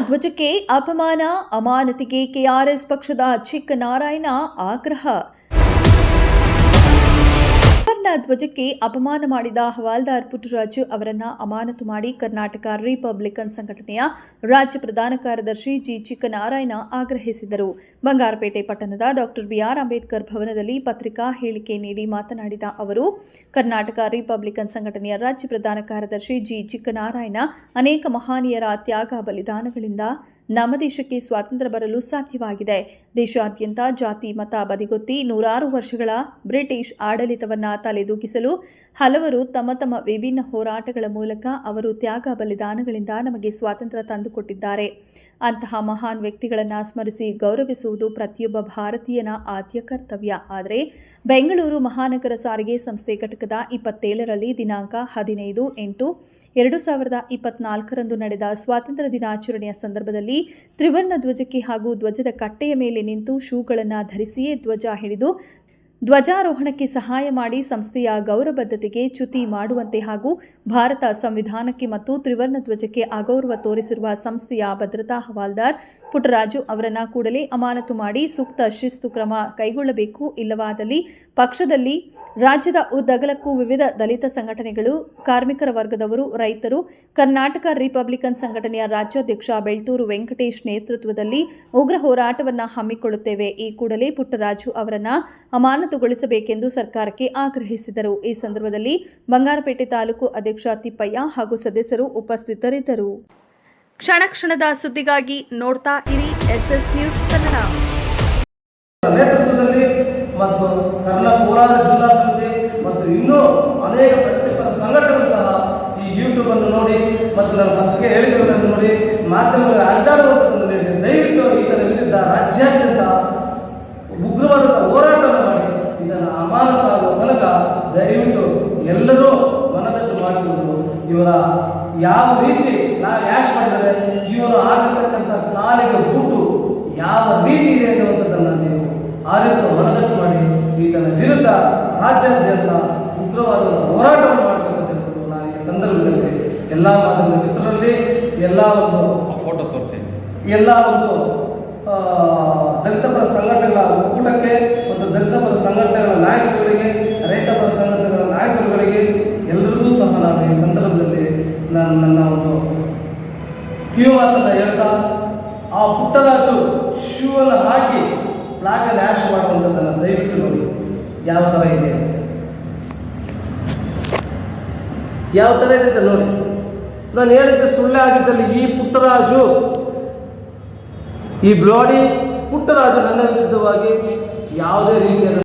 ಧ್ವಜಕ್ಕೆ ಅಪಮಾನ ಅಮಾನತಿಗೆ ಕೆಆರ್ಎಸ್ ಪಕ್ಷದ ಚಿಕ್ಕನಾರಾಯಣ ಆಗ್ರಹ ಧ್ವಜಕ್ಕೆ ಅಪಮಾನ ಮಾಡಿದ ಹವಾಲ್ದಾರ್ ಪುಟ್ಟರಾಜು ಅವರನ್ನ ಅಮಾನತು ಮಾಡಿ ಕರ್ನಾಟಕ ರಿಪಬ್ಲಿಕನ್ ಸಂಘಟನೆಯ ರಾಜ್ಯ ಪ್ರಧಾನ ಕಾರ್ಯದರ್ಶಿ ಜಿ ಚಿಕ್ಕನಾರಾಯಣ ಆಗ್ರಹಿಸಿದರು. ಬಂಗಾರಪೇಟೆ ಪಟ್ಟಣದ ಡಾಕ್ಟರ್ ಬಿಆರ್ ಅಂಬೇಡ್ಕರ್ ಭವನದಲ್ಲಿ ಪತ್ರಿಕಾ ಹೇಳಿಕೆ ನೀಡಿ ಮಾತನಾಡಿದ ಅವರು, ಕರ್ನಾಟಕ ರಿಪಬ್ಲಿಕನ್ ಸಂಘಟನೆಯ ರಾಜ್ಯ ಪ್ರಧಾನ ಕಾರ್ಯದರ್ಶಿ ಜಿ ಚಿಕ್ಕನಾರಾಯಣ ಅನೇಕ ಮಹಾನೀಯರ ತ್ಯಾಗ ಬಲಿದಾನಗಳಿಂದ ನಮ್ಮ ದೇಶಕ್ಕೆ ಸ್ವಾತಂತ್ರ್ಯ ಬರಲು ಸಾಧ್ಯವಾಗಿದೆ. ದೇಶಾದ್ಯಂತ ಜಾತಿ, ಮತ, ಬದಿಗೊತ್ತಿ ನೂರಾರು ವರ್ಷಗಳ ಬ್ರಿಟಿಷ್ ಆಡಳಿತವನ್ನ ತಲೆದೂಗಿಸಲು ಹಲವರು ತಮ್ಮ ತಮ್ಮ ವಿಭಿನ್ನ ಹೋರಾಟಗಳ ಮೂಲಕ ಅವರು ತ್ಯಾಗ ಬಲಿದಾನಗಳಿಂದ ನಮಗೆ ಸ್ವಾತಂತ್ರ್ಯ ತಂದುಕೊಟ್ಟಿದ್ದಾರೆ. ಅಂತಹ ಮಹಾನ್ ವ್ಯಕ್ತಿಗಳನ್ನು ಸ್ಮರಿಸಿ ಗೌರವಿಸುವುದು ಪ್ರತಿಯೊಬ್ಬ ಭಾರತೀಯನ ಆದ್ಯ ಕರ್ತವ್ಯ. ಆದರೆ ಬೆಂಗಳೂರು ಮಹಾನಗರ ಸಾರಿಗೆ ಸಂಸ್ಥೆ ಘಟಕದ ಇಪ್ಪತ್ತೇಳರಲ್ಲಿ ದಿನಾಂಕ ಹದಿನೈದು ಎಂಟು ಎರಡು ಸಾವಿರದ ಇಪ್ಪತ್ನಾಲ್ಕರಂದು ನಡೆದ ಸ್ವಾತಂತ್ರ್ಯ ದಿನಾಚರಣೆಯ ಸಂದರ್ಭದಲ್ಲಿ ತ್ರಿವರ್ಣ ಧ್ವಜಕ್ಕೆ ಹಾಗೂ ಧ್ವಜದ ಕಟ್ಟೆಯ ಮೇಲೆ ನಿಂತು ಶೂಗಳನ್ನು ಧರಿಸಿಯೇ ಧ್ವಜ ಹಿಡಿದು ಧ್ವಜಾರೋಹಣಕ್ಕೆ ಸಹಾಯ ಮಾಡಿ ಸಂಸ್ಥೆಯ ಗೌರವಬದ್ಧತೆಗೆ ಚ್ಯುತಿ ಮಾಡುವಂತೆ ಹಾಗೂ ಭಾರತ ಸಂವಿಧಾನಕ್ಕೆ ಮತ್ತು ತ್ರಿವರ್ಣ ಧ್ವಜಕ್ಕೆ ಅಗೌರವ ತೋರಿಸಿರುವ ಸಂಸ್ಥೆಯ ಭದ್ರತಾ ಹವಾಲ್ದಾರ್ ಪುಟ್ಟರಾಜು ಅವರನ್ನ ಕೂಡಲೇ ಅಮಾನತು ಮಾಡಿ ಸೂಕ್ತ ಶಿಸ್ತು ಕ್ರಮ ಕೈಗೊಳ್ಳಬೇಕು. ಇಲ್ಲವಾದಲ್ಲಿ ಪಕ್ಷದಲ್ಲಿ ರಾಜ್ಯದ ಉದ್ದಗಲಕ್ಕೂ ವಿವಿಧ ದಲಿತ ಸಂಘಟನೆಗಳು, ಕಾರ್ಮಿಕರ ವರ್ಗದವರು, ರೈತರು, ಕರ್ನಾಟಕ ರಿಪಬ್ಲಿಕನ್ ಸಂಘಟನೆಯ ರಾಜ್ಯಾಧ್ಯಕ್ಷ ಬೆಳ್ತೂರು ವೆಂಕಟೇಶ್ ನೇತೃತ್ವದಲ್ಲಿ ಉಗ್ರ ಹೋರಾಟವನ್ನು ಹಮ್ಮಿಕೊಳ್ಳುತ್ತೇವೆ. ಈ ಕೂಡಲೇ ಪುಟ್ಟರಾಜು ಅವರನ್ನ ಅಮಾನತುಗೊಳಿಸಬೇಕೆಂದು ಸರ್ಕಾರಕ್ಕೆ ಆಗ್ರಹಿಸಿದರು. ಈ ಸಂದರ್ಭದಲ್ಲಿ ಬಂಗಾರಪೇಟೆ ತಾಲೂಕು ಅಧ್ಯಕ್ಷ ತಿಪ್ಪಯ್ಯ ಹಾಗೂ ಸದಸ್ಯರು ಉಪಸ್ಥಿತರಿದ್ದರು. ಕ್ಷಣ ಕ್ಷಣದ ಸುದ್ದಿಗಾಗಿ ನೋಡ್ತಾ ಇರಿ ಎಸ್ಎಸ್ ನ್ಯೂಸ್ ಕನ್ನಡ. ಮತ್ತು ಕರ್ನಾ ಕೋಲಾರ ಜಿಲ್ಲಾ ಸಮಿತಿ ಮತ್ತು ಇನ್ನೂ ಅನೇಕ ಪ್ರತಿಪರ ಸಂಘಟನೆಗಳು ಸಹ ಈ ಯೂಟ್ಯೂಬ್ ಅನ್ನು ನೋಡಿ ಮತ್ತು ನನ್ನ ಪತ್ರಿಕೆ ಹೇಳಿರುವುದನ್ನು ನೋಡಿ ಮಾಧ್ಯಮಗಳ ಯಾವ ರೀತಿ ನಾವು ಯಾಶ್ ಮಾಡಿದರೆ ಇವನು ಆಗಿರ್ತಕ್ಕಂಥ ಕಾಲಿಗೆ ಬೂಟು ಯಾವ ರೀತಿ ಇದೆ ಅನ್ನುವಂಥದ್ದನ್ನು ನೀವು ಆ ರೀತಿ ಮನದಟ್ಟು ಮಾಡಿ ಈತನ ವಿರುದ್ಧ ರಾಜ್ಯಾದ್ಯಂತ ಉಗ್ರವಾದ ಹೋರಾಟವನ್ನು ಮಾಡಬೇಕಂತ ನಾನು ಈ ಸಂದರ್ಭದಲ್ಲಿ ಎಲ್ಲ ಮಾಧ್ಯಮ ಮಿತ್ರರಲ್ಲಿ ಎಲ್ಲ ಒಂದು ಫೋಟೋ ತೋರಿಸಿ. ಎಲ್ಲ ಒಂದು ದಲಿತಪರ ದಲಿತ ಪರ ಸಂಘಟನೆಗಳ ಒಕ್ಕೂಟಕ್ಕೆ ಮತ್ತು ದಲಿತ ಪರ ಸಂಘಟನೆಗಳ ನಾಯಕರುಗಳಿಗೆ ಕಿವಿ ಮಾತನ್ನು ಹೇಳ್ತಾ ಆ ಪುಟ್ಟದಾಸು ಶೂವನ್ನು ಹಾಕಿ ಫ್ಲಾಗ್ ನ್ಯಾಶ್ ಮಾಡುವಂಥದ್ದನ್ನು ದಯವಿಟ್ಟು ನೋಡಿ. ಯಾವ ಥರ ಇದೆ ಯಾವ ಥರ ಇದೆ ನೋಡಿ. ನಾನು ಹೇಳಿದ್ದೆ ಸುಳ್ಳೆ ಆಗಿದ್ದಲ್ಲಿ ಈ ಪುಟ್ಟರಾಜು, ಈ ಬ್ಲಾಡಿ ಪುಟ್ಟರಾಜು ನನ್ನ ವಿರುದ್ಧವಾಗಿ ಯಾವುದೇ ರೀತಿಯಾದ